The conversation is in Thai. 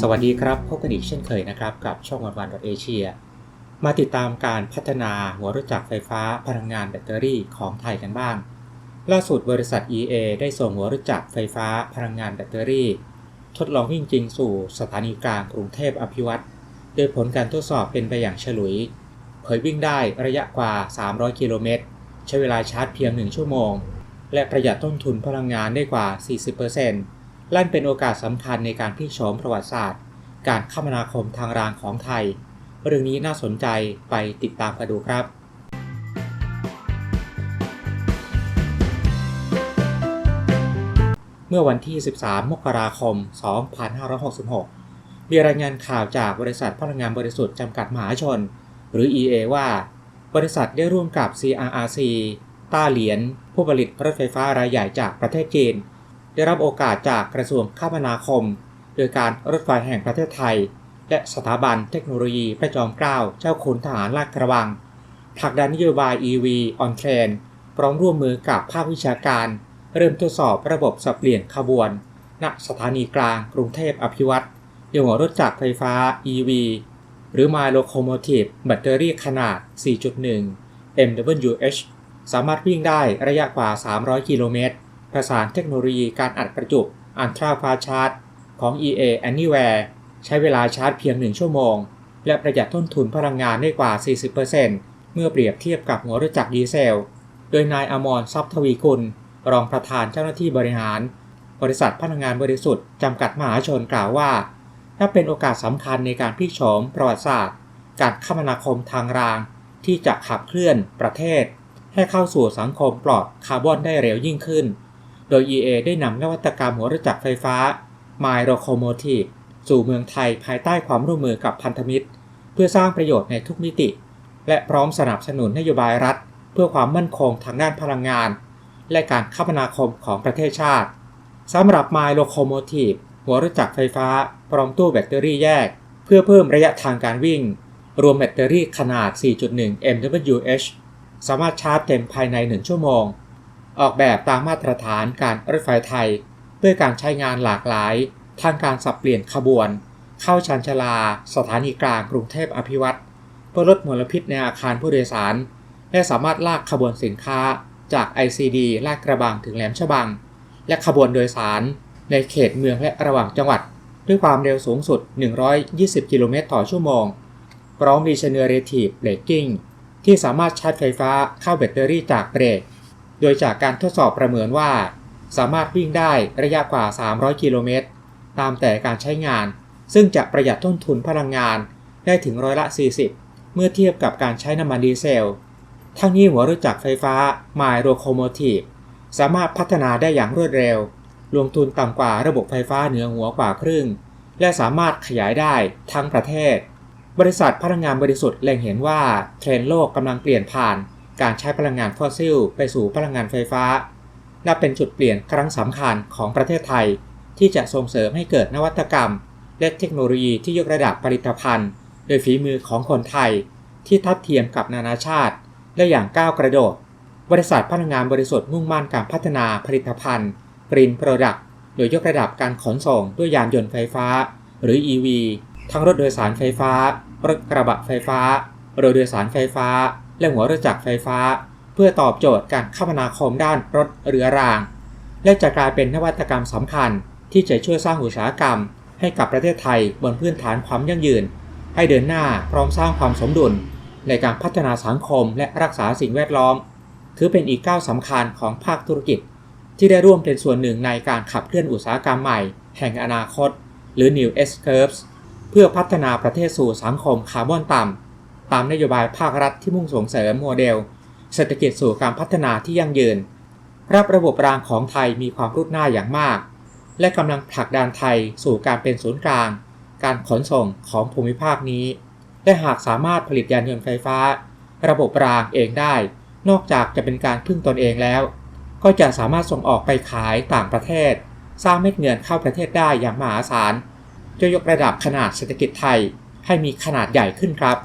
สวัสดีครับ พบกันอีกเช่นเคยนะครับ กับช่องวันวันเอเชียมาติดตามการพัฒนาหัวรถจักรไฟฟ้าพลังงานแบตเตอรี่ของไทยกันบ้าง ล่าสุดบริษัท EA ได้ส่งหัวรถจักรไฟฟ้าพลังงานแบตเตอรี่ ทดลองวิ่งจริงสู่สถานีกลางกรุงเทพอภิวัตรโดยผลการทดสอบเป็นไปอย่างฉลุย เผยวิ่งได้ระยะกว่า 300 กิโลเมตร ใช้เวลาชาร์จเพียง 1 ชั่วโมง และประหยัดต้นทุนพลังงานได้กว่า 40%ลั่นเป็นโอกาสสำคัญในการพลิกโฉมประวัติศาสตร์ การคมนาคมทางรางของไทย เรื่องนี้น่าสนใจไปติดตามกันดูครับเมื่อวันที่ 13 มกราคม 2566 มีรายงานข่าวจากบริษัทพลังงานบริสุทธิ์จำกัดมหาชน หรือ EA ว่า บริษัทได้ร่วมกับ CRRC ต้าเหรียญ ผู้ผลิตรถไฟฟ้ารายใหญ่จากประเทศจีน ได้รับโอกาสจากกระทรวงคมนาคม โดยการรถไฟแห่งประเทศไทย และสถาบันเทคโนโลยีพระจอมเกล้าเจ้าคุณทหารลาดกระบังผลักดันนโยบาย EV on train พร้อมร่วมมือกับภาควิชาการ เริ่มทดสอบระบบสับเปลี่ยนขบวน ณสถานีกลางกรุงเทพอภิวัตรโดยหัวรถจักรไฟฟ้า EV หรือ My Locomotive แบตเตอรี่ขนาด 4.1 MWH สามารถวิ่งได้ระยะกว่า 300 กิโลเมตร ประสานเทคโนโลยีการอัดประจุ Ultra Fast Charge ของ EA Anywhere ใช้เวลาชาร์จเพียง 1 ชั่วโมง และประหยัดต้นทุนพลังงานได้กว่า 40%เมื่อเปรียบเทียบกับหัวรถจักรดีเซล โดยนายอมรทรัพย์ทวีกุลรองประธานเจ้าหน้าที่บริหาร บริษัทพลังงานบริสุทธิ์จำกัดมหาชนกล่าวว่าถ้าเป็นโอกาสสำคัญในการพลิกโฉมประวัติศาสตร์ การคมนาคมทางราง ที่จะขับเคลื่อนประเทศ ให้เข้าสู่สังคมปลอดคาร์บอนได้เร็วยิ่งขึ้น โดย EA ได้นำนวัตกรรมหัวรถจักรไฟฟ้า My Locomotive สู่เมืองไทยภายใต้ความร่วมมือกับพันธมิตร เพื่อสร้างประโยชน์ในทุกมิติ และพร้อมสนับสนุนนโยบายรัฐ เพื่อความมั่นคงทางด้านพลังงาน และการคมนาคมของประเทศชาติสำหรับ My Locomotive หัวรถจักรไฟฟ้า พร้อมตู้แบตเตอรี่แยก เพื่อเพิ่มระยะทางการวิ่ง รวมแบตเตอรี่ขนาด 4.1 mWh สามารถชาร์จเต็มภายใน 1 ชั่วโมง ออกแบบตามมาตรฐานการรถไฟไทย ด้วยการใช้งานหลากหลาย ทางการสับเปลี่ยนขบวน เข้าชานชาลา สถานีกลางกรุงเทพอภิวัตรเพื่อลดมลพิษในอาคารผู้โดยสาร และสามารถลากขบวนสินค้าจาก ICD ลาดกระบังถึงแหลมฉบัง และขบวนโดยสารในเขตเมืองและระหว่างจังหวัด ด้วยความเร็วสูงสุด 120 กิโลเมตรต่อชั่วโมง พร้อม Regenerative Braking ที่สามารถชาร์จไฟฟ้าเข้าแบตเตอรี่จากเบรก โดยจากการทดสอบประเมินว่า สามารถวิ่งได้ระยะกว่า 300 กิโลเมตร ตามแต่การใช้งาน ซึ่งจะประหยัดต้นทุนพลังงานได้ถึงร้อยละ 40 เมื่อเทียบกับการใช้น้ำมันดีเซล ทั้งนี้หัวรถจักรไฟฟ้า My Locomotive สามารถพัฒนาได้อย่างรวดเร็ว ลงทุนต่ำกว่าระบบไฟฟ้าเหนือหัวกว่าครึ่ง และสามารถขยายได้ทั้งประเทศ บริษัทพลังงานบริสุทธิ์เล็งเห็นว่าเทรนด์โลกกำลังเปลี่ยนผ่านการใช้พลังงานฟอสซิลไปสู่พลังงานไฟฟ้าและเป็นจุดเปลี่ยนครั้งสำคัญของประเทศไทย ที่จะส่งเสริมให้เกิดนวัตกรรม และเทคโนโลยีที่ยกระดับผลิตภัณฑ์ โดยฝีมือของคนไทย ที่ทัดเทียมกับนานาชาติ และอย่างก้าวกระโดด บริษัทพลังงานบริสุทธิ์มุ่งมั่นการพัฒนาผลิตภัณฑ์ Green Product โดยยกระดับการขนส่งด้วยยานยนต์ไฟฟ้า หรือ EV ทั้งรถโดยสารไฟฟ้า รถกระบะไฟฟ้ารถโดยสารไฟฟ้า และหัวรถจักรไฟฟ้า เพื่อตอบโจทย์การคมนาคมด้านรถเรือราง และจะกลายเป็นนวัตกรรมสำคัญ ที่จะช่วยสร้างอุตสาหกรรม ให้กับประเทศไทยบนพื้นฐานความยั่งยืน ให้เดินหน้าพร้อมสร้างความสมดุล ในการพัฒนาสังคมและรักษาสิ่งแวดล้อม ถือเป็นอีกก้าวสำคัญของภาคธุรกิจ ที่ได้ร่วมเป็นส่วนหนึ่งในการขับเคลื่อนอุตสาหกรรมใหม่ แห่งอนาคต หรือ New S Curves พื่อพัฒนาประเทศสู่สังคมคาร์บอนต่ำ ตามนโยบายภาครัฐที่มุ่งส่งเสริมโมเดล เศรษฐกิจสู่การพัฒนาที่ยั่งยืน รับระบบรางของไทยมีความรุดหน้าอย่างมาก และกำลังผลักดันไทยสู่การเป็นศูนย์กลาง การขนส่งของภูมิภาคนี้ และหากสามารถผลิตยานยนต์ไฟฟ้า ระบบรางเองได้ นอกจากจะเป็นการพึ่งตนเองแล้ว ก็จะสามารถส่งออกไปขายต่างประเทศ สร้างเม็ดเงินเข้าประเทศได้อย่างมหาศาล จะยกระดับขนาดเศรษฐกิจไทยให้มีขนาดใหญ่ขึ้นครับ